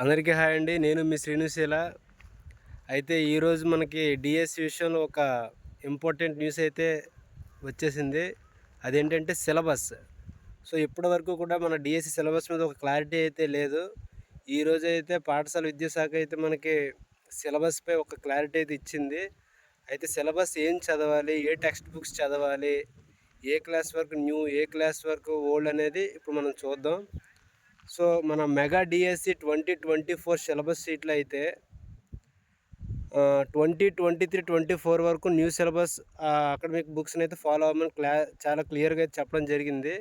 అందరికీ హాయ్ అండి. నేను మీ శ్రీనుశీల. అయితే ఈరోజు మనకి డిఎస్సి విషయంలో ఒక ఇంపార్టెంట్ న్యూస్ అయితే వచ్చేసింది. అదేంటంటే సిలబస్. సో ఇప్పటి వరకు కూడా మన డిఎస్సి సిలబస్ మీద ఒక క్లారిటీ అయితే లేదు. ఈరోజు అయితే పాఠశాల విద్యాశాఖ అయితే మనకి సిలబస్పై ఒక క్లారిటీ అయితే ఇచ్చింది. అయితే సిలబస్ ఏం చదవాలి? ఏ టెక్స్ట్ బుక్స్ చదవాలి? ఏ క్లాస్ వరకు న్యూ ఏ క్లాస్ వరకు ఓల్డ్ అనేది ఇప్పుడు మనం చూద్దాం. సో మన mega DSC twenty twenty four syllabus సీట్లు అయితే twenty twenty three twenty four వరకు న్యూ సిలబస్ అకాడమిక్ బుక్స్ని అయితే ఫాలో అవ్వమని క్లా చాలా క్లియర్గా అయితే చెప్పడం జరిగింది.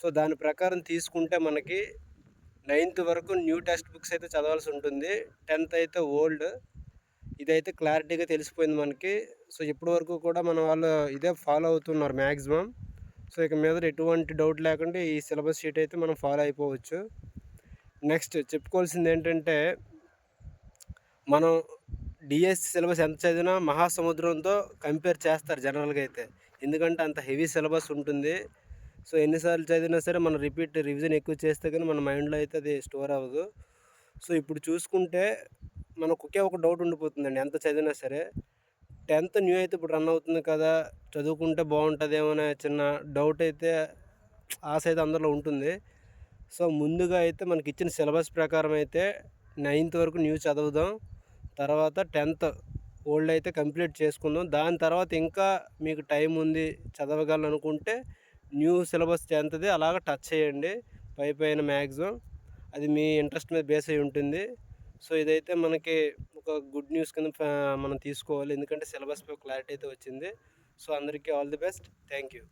సో దాని ప్రకారం తీసుకుంటే మనకి నైన్త్ వరకు న్యూ టెక్స్ట్ బుక్స్ అయితే చదవాల్సి ఉంటుంది. టెన్త్ అయితే ఓల్డ్. ఇదైతే క్లారిటీగా తెలిసిపోయింది మనకి. సో ఇప్పటి వరకు కూడా మన వాళ్ళు ఇదే ఫాలో అవుతున్నారు మ్యాక్సిమం సో ఇక మీద ఎటువంటి డౌట్ లేకుండా ఈ సిలబస్ షీట్ అయితే మనం ఫాలో అయిపోవచ్చు. నెక్స్ట్ చెప్పుకోవాల్సింది ఏంటంటే మనం డిఎస్సి సిలబస్ ఎంత చదివినా మహాసముద్రంతో కంపేర్ చేస్తారు జనరల్గా అయితే. ఎందుకంటే అంత హెవీ సిలబస్ ఉంటుంది. సో ఎన్నిసార్లు చదివినా సరే మనం రిపీట్ రివిజన్ ఎక్కువ చేస్తే కానీ మన మైండ్లో అయితే అది స్టోర్ అవ్వదు. సో ఇప్పుడు చూసుకుంటే మనకు ఒకే ఒక డౌట్ ఉండిపోతుందండి ఎంత చదివినా సరే. టెన్త్ న్యూ అయితే ఇప్పుడు రన్ అవుతుంది కదా చదువుకుంటే బాగుంటుందేమో అనే చిన్న డౌట్ అయితే ఆశ అయితే అందరిలో ఉంటుంది. సో ముందుగా అయితే మనకి ఇచ్చిన సిలబస్ ప్రకారం అయితే నైన్త్ వరకు న్యూ చదువుదాం తర్వాత టెన్త్ ఓల్డ్ అయితే కంప్లీట్ చేసుకుందాం. దాని తర్వాత ఇంకా మీకు టైం ఉంది చదవగలను అనుకుంటే న్యూ సిలబస్ టెన్త్ది అలాగ టచ్ చేయండి పై పైన మ్యాక్సిమం అది మీ ఇంట్రెస్ట్ మీద బేస్ అయి ఉంటుంది. సో ఇదైతే మనకి ఒక గుడ్ న్యూస్ కింద మనం తీసుకోవాలి. ఎందుకంటే సిలబస్ క్లారిటీ అయితే వచ్చింది. సో అందరికీ all the best. Thank you